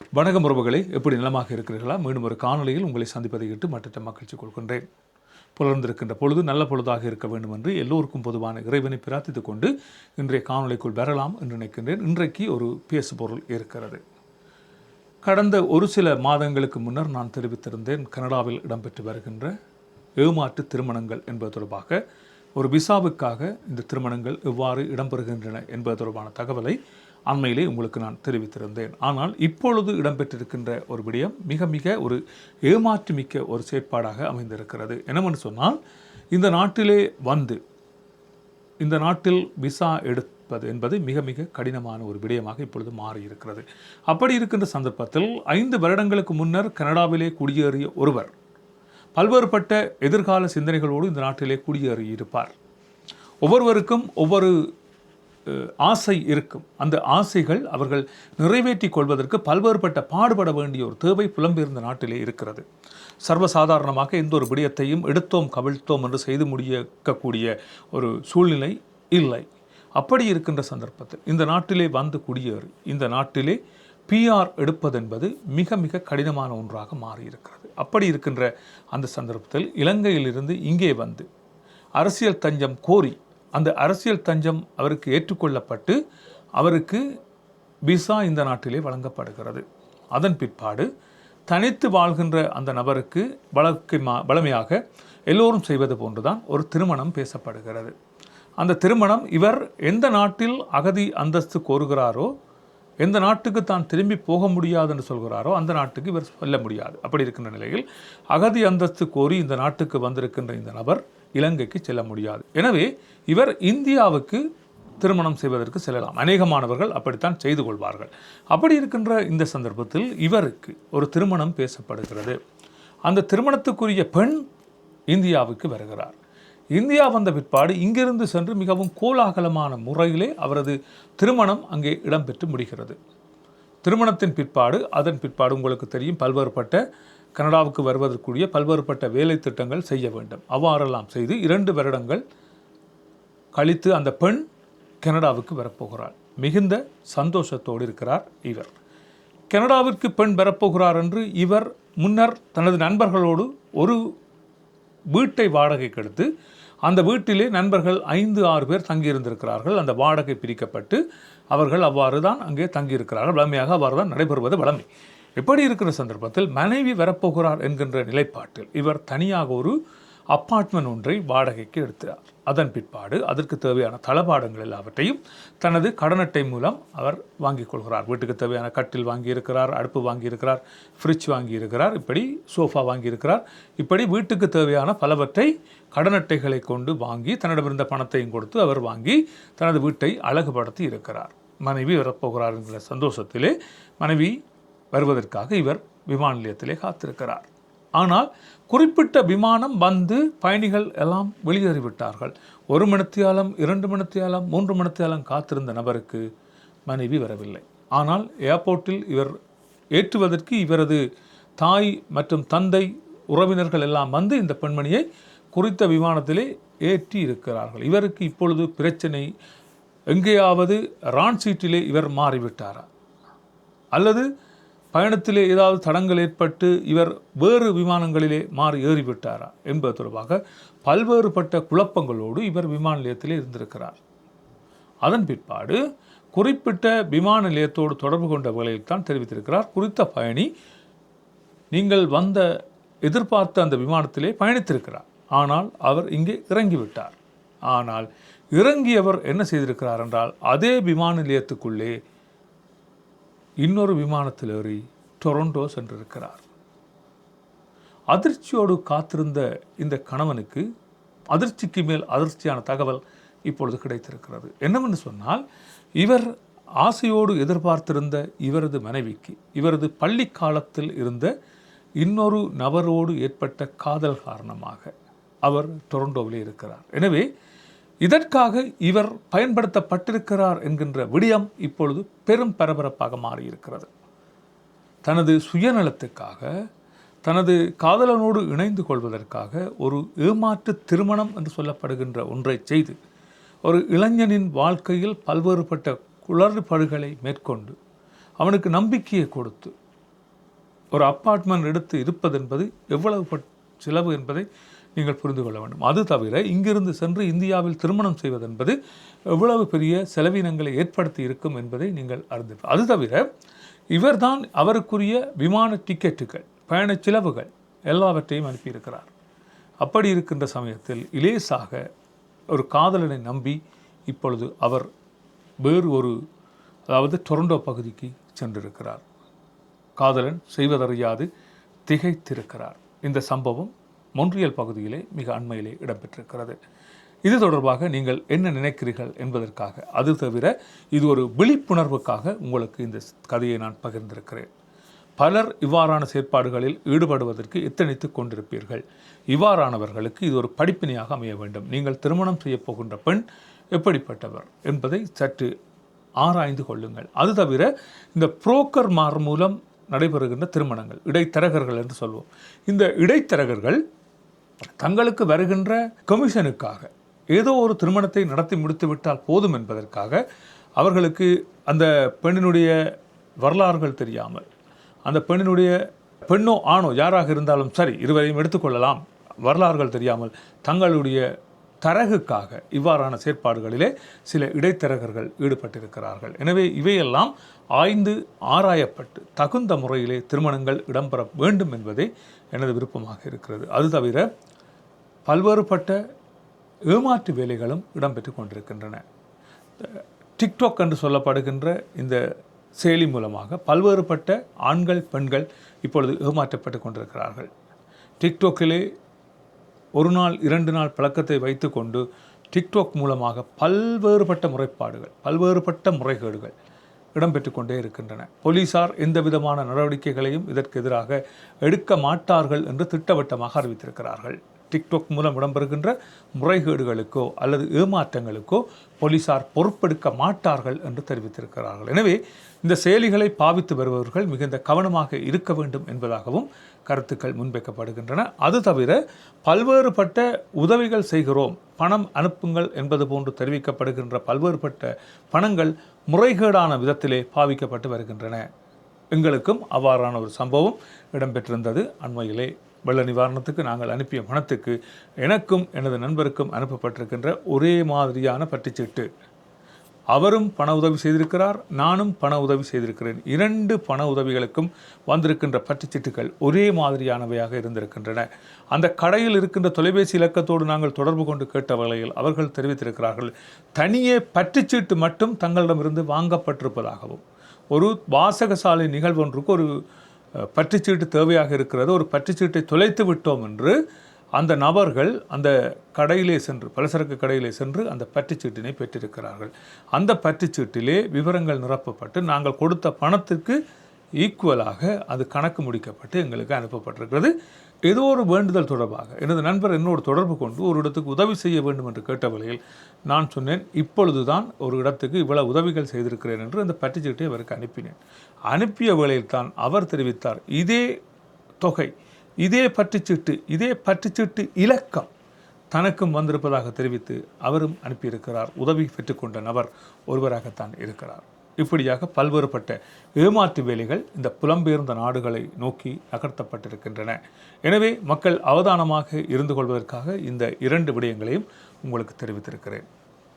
வணக்கம் உறவுகளை எப்படி நிலமாக இருக்கிறீர்களா? மீண்டும் ஒரு காணொலியில் உங்களை சந்திப்பதை இட்டு மற்ற மகிழ்ச்சி கொள்கின்றேன். புலர்ந்திருக்கின்ற பொழுது நல்ல பொழுதாக இருக்க வேண்டும் என்று எல்லோருக்கும் பொதுவான இறைவனை பிரார்த்தித்துக் கொண்டு இன்றைய காணொலிக்குள் வரலாம் என்று நினைக்கின்றேன். இன்றைக்கு ஒரு பேசு பொருள் இருக்கிறது. கடந்த ஒரு சில மாதங்களுக்கு முன்னர் நான் தெரிவித்திருந்தேன் கனடாவில் இடம்பெற்று வருகின்ற ஏமாற்று திருமணங்கள் என்பது தொடர்பாக ஒரு விசாவுக்காக இந்த திருமணங்கள் எவ்வாறு இடம்பெறுகின்றன என்பது தொடர்பான தகவலை அண்மையிலே உங்களுக்கு நான் தெரிவித்திருந்தேன். ஆனால் இப்பொழுது இடம்பெற்றிருக்கின்ற ஒரு விடயம் மிக மிக ஒரு ஏமாற்றுமிக்க ஒரு செயற்பாடாக அமைந்திருக்கிறது. என்னவென்று சொன்னால் இந்த நாட்டிலே வந்து இந்த நாட்டில் விசா எடுப்பது என்பது மிக மிக கடினமான ஒரு விடயமாக இப்பொழுது மாறியிருக்கிறது. அப்படி இருக்கின்ற சந்தர்ப்பத்தில் ஐந்து வருடங்களுக்கு முன்னர் கனடாவிலே குடியேறிய ஒருவர் பல்வேறுபட்ட எதிர்கால சிந்தனைகளோடு இந்த நாட்டிலே குடியேறியிருப்பார். ஒவ்வொருவருக்கும் ஒவ்வொரு ஆசை இருக்கும். அந்த ஆசைகள் அவர்கள் நிறைவேற்றி கொள்வதற்கு பல்வேறுபட்ட பாடுபட வேண்டிய ஒரு தேவை புலம்பெயர்ந்த நாட்டிலே இருக்கிறது. சர்வசாதாரணமாக எந்த ஒரு விடயத்தையும் எடுத்தோம் கவிழ்த்தோம் என்று செய்து முடியக்கூடிய ஒரு சூழ்நிலை இல்லை. அப்படி இருக்கின்ற சந்தர்ப்பத்தில் இந்த நாட்டிலே வந்து குடியேறி. இந்த நாட்டிலே பிஆர் எடுப்பதென்பது மிக மிக கடினமான ஒன்றாக மாறியிருக்கிறது. அப்படி இருக்கின்ற அந்த சந்தர்ப்பத்தில் இலங்கையிலிருந்து இங்கே வந்து அரசியல் தஞ்சம் கோரி அந்த அரசியல் தஞ்சம் அவருக்கு ஏற்றுக்கொள்ளப்பட்டு அவருக்கு விசா இந்த நாட்டிலே வழங்கப்படுகிறது. அதன் பிற்பாடு தனித்து வாழ்கின்ற அந்த நபருக்கு வழக்கு வளமையாக எல்லோரும் செய்வது போன்றுதான் ஒரு திருமணம் பேசப்படுகிறது. அந்த திருமணம் இவர் எந்த நாட்டில் அகதி அந்தஸ்து கோருகிறாரோ எந்த நாட்டுக்கு தான் திரும்பி போக முடியாது என்று சொல்கிறாரோ அந்த நாட்டுக்கு இவர் செல்ல முடியாது. அப்படி இருக்கின்ற நிலையில் அகதி அந்தஸ்து கோரி இந்த நாட்டுக்கு வந்திருக்கின்ற இந்த நபர் இலங்கைக்கு செல்ல முடியாது. எனவே இவர் இந்தியாவுக்கு திருமணம் செய்வதற்கு செல்லலாம். அநேகமானவர்கள் அப்படித்தான் செய்து கொள்வார்கள். அப்படி இருக்கின்ற இந்த சந்தர்ப்பத்தில் இவருக்கு ஒரு திருமணம் பேசப்படுகிறது. அந்த திருமணத்துக்குரிய பெண் இந்தியாவுக்கு வருகிறார். இந்தியா வந்த பிற்பாடு இங்கிருந்து சென்று மிகவும் கோலாகலமான முறையிலே அவரது திருமணம் அங்கே இடம்பெற்று முடிகிறது. திருமணத்தின் பிற்பாடு அதன் பிற்பாடு உங்களுக்கு தெரியும் பல்வேறுபட்ட கனடாவுக்கு வருவதற்குரிய பல்வேறுபட்ட வேலை திட்டங்கள் செய்ய வேண்டும். அவ்வாறெல்லாம் செய்து இரண்டு வருடங்கள் கழித்து அந்த பெண் கனடாவுக்கு வரப்போகிறாள். மிகுந்த சந்தோஷத்தோடு இருக்கிறார் இவர். கனடாவிற்கு பெண் வரப்போகிறார் என்று இவர் முன்னர் தனது நண்பர்களோடு ஒரு வீட்டை வாடகைக்கு எடுத்து அந்த வீட்டிலே நண்பர்கள் ஐந்து ஆறு பேர் தங்கியிருந்திருக்கிறார்கள். அந்த வாடகை பிரிக்கப்பட்டு அவர்கள் அவ்வாறு தான் அங்கே தங்கியிருக்கிறார்கள். வளமையாக அவ்வாறு தான் நடைபெறுவது வளமை. இப்படி இருக்கிற சந்தர்ப்பத்தில் மனைவி வரப்போகிறார் என்கின்ற நிலைப்பாட்டில் இவர் தனியாக ஒரு அப்பார்ட்மெண்ட் ஒன்றை வாடகைக்கு எடுத்தார். அதன் பிற்பாடு அதற்கு தேவையான தளபாடங்கள் எல்லாவற்றையும் தனது கடனட்டை மூலம் அவர் வாங்கிக் கொள்கிறார். வீட்டுக்கு தேவையான கட்டில் வாங்கியிருக்கிறார் அடுப்பு வாங்கியிருக்கிறார் ஃப்ரிட்ஜ் வாங்கியிருக்கிறார் இப்படி சோஃபா வாங்கியிருக்கிறார். இப்படி வீட்டுக்கு தேவையான பலவற்றை கடன் அட்டைகளை கொண்டு வாங்கி தன்னிடமிருந்த பணத்தையும் கொடுத்து அவர் வாங்கி தனது வீட்டை அழகுபடுத்தி இருக்கிறார். மனைவி வரப்போகிறார் என்கிற சந்தோஷத்திலே மனைவி வருவதற்காக இவர் விமான நிலையத்திலே காத்திருக்கிறார். ஆனால் குறிப்பிட்ட விமானம் வந்து பயணிகள் எல்லாம் வெளியேறிவிட்டார்கள். ஒரு மணித்தியாலம் இரண்டு மணித்தியாலம் மூன்று மணித்தியாலம் காத்திருந்த நபருக்கு மனைவி வரவில்லை. ஆனால் ஏர்போர்ட்டில் இவர் ஏற்றுவதற்கு இவரது தாய் மற்றும் தந்தை உறவினர்கள் எல்லாம் வந்து இந்த பெண்மணியை குறித்த விமானத்திலே ஏற்றி இருக்கிறார்கள். இவருக்கு இப்பொழுது பிரச்சனை. எங்கேயாவது ரான் சீட்டிலே இவர் மாறிவிட்டாரா? அல்லது பயணத்திலே ஏதாவது தடங்கள் ஏற்பட்டு இவர் வேறு விமானங்களிலே மாறி ஏறிவிட்டாரா என்பது தொடர்பாக பல்வேறுபட்ட குழப்பங்களோடு இவர் விமான நிலையத்திலே இருந்திருக்கிறார். அதன் பிற்பாடு குறிப்பிட்ட விமான நிலையத்தோடு தொடர்பு கொண்ட வகையில் தான் தெரிவித்திருக்கிறார். குறித்த பயணி நீங்கள் வந்த எதிர்பார்த்த அந்த விமானத்திலே பயணித்திருக்கிறார். ஆனால் அவர் இங்கே இறங்கிவிட்டார். ஆனால் இறங்கியவர் என்ன செய்திருக்கிறார் என்றால் அதே விமான நிலையத்துக்குள்ளே இன்னொரு விமானத்தில் ஏறி டொரண்டோ சென்றிருக்கிறார். அதிர்ச்சியோடு காத்திருந்த இந்த கணவனுக்கு அதிர்ச்சிக்கு மேல் அதிர்ச்சியான தகவல் இப்பொழுது கிடைத்திருக்கிறது. என்னவென்று சொன்னால் இவர் ஆசையோடு எதிர்பார்த்திருந்த இவரது மனைவிக்கு இவரது பள்ளி காலத்தில் இருந்த இன்னொரு நபரோடு ஏற்பட்ட காதல் காரணமாக அவர் டொரண்டோவிலே இருக்கிறார். எனவே இதற்காக இவர் பயன்படுத்தப்பட்டிருக்கிறார் என்கின்ற விடயம் இப்பொழுது பெரும் பரபரப்பாக மாறியிருக்கிறது. தனது சுயநலத்துக்காக தனது காதலனோடு இணைந்து கொள்வதற்காக ஒரு ஏமாற்று திருமணம் என்று சொல்லப்படுகின்ற ஒன்றை செய்து ஒரு இளைஞனின் வாழ்க்கையில் பல்வேறுபட்ட குளறுபடுகளை மேற்கொண்டு அவனுக்கு நம்பிக்கையை கொடுத்து ஒரு அப்பார்ட்மெண்ட் எடுத்து இருப்பதென்பது எவ்வளவு பட்- செலவு என்பதை நீங்கள் புரிந்து கொள்ள வேண்டும். அது தவிர இங்கிருந்து சென்று இந்தியாவில் திருமணம் செய்வதென்பது எவ்வளவு பெரிய செலவினங்களை ஏற்படுத்தி இருக்கும் என்பதை நீங்கள் அறிந்து அது தவிர இவர்தான் அவருக்குரிய விமான டிக்கெட்டுகள் பயணச் செலவுகள் எல்லாவற்றையும் அனுப்பியிருக்கிறார். அப்படி இருக்கின்ற சமயத்தில் இலேசாக ஒரு காதலனை நம்பி இப்பொழுது அவர் வேறு ஒரு அதாவது டொரண்டோ பகுதிக்கு சென்றிருக்கிறார். காதலன் செய்வதறியாது திகைத்திருக்கிறார். இந்த சம்பவம் மொன்றியல் பகுதியிலே மிக அண்மையிலே இடம்பெற்றிருக்கிறது. இது தொடர்பாக நீங்கள் என்ன நினைக்கிறீர்கள் என்பதற்காக அது தவிர இது ஒரு விழிப்புணர்வுக்காக உங்களுக்கு இந்த கதையை நான் பகிர்ந்திருக்கிறேன். பலர் இவ்வாறான செயற்பாடுகளில் ஈடுபடுவதற்கு எத்தனைத்து கொண்டிருப்பீர்கள்? இவ்வாறானவர்களுக்கு இது ஒரு படிப்பினையாக அமைய வேண்டும். நீங்கள் திருமணம் செய்யப் போகின்ற பெண் எப்படிப்பட்டவர் என்பதை சற்று ஆராய்ந்து கொள்ளுங்கள். அது தவிர இந்த புரோக்கர் மார் மூலம் நடைபெறுகின்ற திருமணங்கள் இடைத்தரகர்கள் என்று சொல்வோம். இந்த இடைத்தரகர்கள் தங்களுக்கு வருகின்ற கமிஷனுக்காக ஏதோ ஒரு திருமணத்தை நடத்தி முடித்துவிட்டால் போதும் என்பதற்காக அவர்களுக்கு அந்த பெண்ணினுடைய வரலாறுகள் தெரியாமல் அந்த பெண்ணினுடைய பெண்ணோ ஆணோ யாராக இருந்தாலும் சரி இருவரையும் எடுத்துக்கொள்ளலாம். வரலாறுகள் தெரியாமல் தங்களுடைய தரகுக்காக இவ்வாறான செயற்பாடுகளிலே சில இடைத்தரகர்கள் ஈடுபட்டிருக்கிறார்கள். எனவே இவையெல்லாம் ஆய்ந்து ஆராயப்பட்டு தகுந்த முறையிலே திருமணங்கள் இடம்பெற வேண்டும் என்பதே எனது விருப்பமாக இருக்கிறது. அது தவிர பல்வேறுபட்ட ஏமாற்று வேலைகளும் இடம்பெற்று கொண்டிருக்கின்றன. டிக்டாக் என்று சொல்லப்படுகின்ற இந்த செயலி மூலமாக பல்வேறுபட்ட ஆண்கள் பெண்கள் இப்பொழுது ஏமாற்றப்பட்டு கொண்டிருக்கிறார்கள். டிக்டாக்கிலே ஒரு நாள் இரண்டு நாள் பழக்கத்தை வைத்துக்கொண்டு டிக்டாக் மூலமாக பல்வேறுபட்ட முறைப்பாடுகள் பல்வேறுபட்ட முறைகேடுகள் இடம்பெற்று கொண்டே இருக்கின்றன. போலீசார் எந்த விதமான நடவடிக்கைகளையும் இதற்கு எதிராக எடுக்க மாட்டார்கள் என்று திட்டவட்டமாக அறிவித்திருக்கிறார்கள். டிக்டாக் மூலம் இடம்பெறுகின்ற முறைகேடுகளுக்கோ அல்லது ஏமாற்றங்களுக்கோ போலீசார் பொறுப்பெடுக்க மாட்டார்கள் என்று தெரிவித்திருக்கிறார்கள். எனவே இந்த செயலிகளை பாவித்து வருபவர்கள் மிகுந்த கவனமாக இருக்க வேண்டும் என்பதாகவும் கருத்துக்கள் முன்வைக்கப்படுகின்றன. அது தவிர பல்வேறுபட்ட உதவிகள் செய்கிறோம் பணம் அனுப்புங்கள் என்பது போன்று தெரிவிக்கப்படுகின்ற பல்வேறுபட்ட பணங்கள் முறைகேடான விதத்திலே பாவிக்கப்பட்டு வருகின்றன. எங்களுக்கும் அவ்வாறான ஒரு சம்பவம் இடம்பெற்றிருந்தது. அண்மையிலே வெள்ள நிவாரணத்துக்கு நாங்கள் அனுப்பிய பணத்துக்கு எனக்கும் எனது நண்பருக்கும் அனுப்பப்பட்டிருக்கின்ற ஒரே மாதிரியான பட்டிச்சீட்டு. அவரும் பண உதவி செய்திருக்கிறார் நானும் பண உதவி செய்திருக்கிறேன். இரண்டு பண உதவிகளுக்கும் வந்திருக்கின்ற பட்டுச்சீட்டுகள் ஒரே மாதிரியானவையாக இருந்திருக்கின்றன. அந்த கடையில் இருக்கின்ற தொலைபேசி இலக்கத்தோடு நாங்கள் தொடர்பு கொண்டு கேட்ட வகையில் அவர்கள் தெரிவித்திருக்கிறார்கள். தனியே பட்டுச்சீட்டு மட்டும் தங்களிடமிருந்து வாங்கப்பட்டிருப்பதாகவும் ஒரு வாசகசாலை நிகழ்வொன்றுக்கு ஒரு பற்றுச்சீட்டு தேவையாக இருக்கிறது. ஒரு பற்றுச்சீட்டை தொலைத்து விட்டோம் என்று அந்த நபர்கள் அந்த கடையிலே சென்று பலசரக்கு கடையிலே சென்று அந்த பற்றுச்சீட்டினை பெற்றிருக்கிறார்கள். அந்த பற்றுச்சீட்டிலே விவரங்கள் நிரப்பப்பட்டு நாங்கள் கொடுத்த பணத்திற்கு ஈக்குவலாக அது கணக்கு முடிக்கப்பட்டு எங்களுக்கு அனுப்பப்பட்டிருக்கிறது. ஏதோ ஒரு வேண்டுதல் தொடர்பாக எனது நண்பர் என்னோடு தொடர்பு கொண்டு ஒரு இடத்துக்கு உதவி செய்ய வேண்டும் என்று கேட்ட வகையில் நான் சொன்னேன் இப்பொழுதுதான் ஒரு இடத்துக்கு இவ்வளவு உதவிகள் செய்திருக்கிறேன் என்று அந்த பட்டிச்சீட்டை அவருக்கு அனுப்பினேன். அனுப்பிய வேளையில் தான் அவர் தெரிவித்தார் இதே தொகை இதே பட்டுச்சீட்டு இதே பட்டுச்சீட்டு இலக்கம் தனக்கும் வந்திருப்பதாக தெரிவித்து அவரும் அனுப்பியிருக்கிறார். உதவி பெற்றுக்கொண்ட நபர் ஒருவராகத்தான் இருக்கிறார். இப்படியாக பல்வேறுபட்ட ஏமாற்று வேலைகள் இந்த புலம்பெயர்ந்த நாடுகளை நோக்கி நகர்த்தப்பட்டிருக்கின்றன. எனவே மக்கள் அவதானமாக இருந்து கொள்வதற்காக இந்த இரண்டு விடயங்களையும் உங்களுக்கு தெரிவித்திருக்கிறேன்.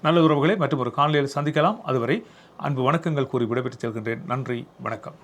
நல்ல உறவுகளை மற்றும் ஒரு காணொலியில் சந்திக்கலாம். அதுவரை அன்பு வணக்கங்கள் கூறி விடைபெற்று செல்கின்றேன். நன்றி வணக்கம்.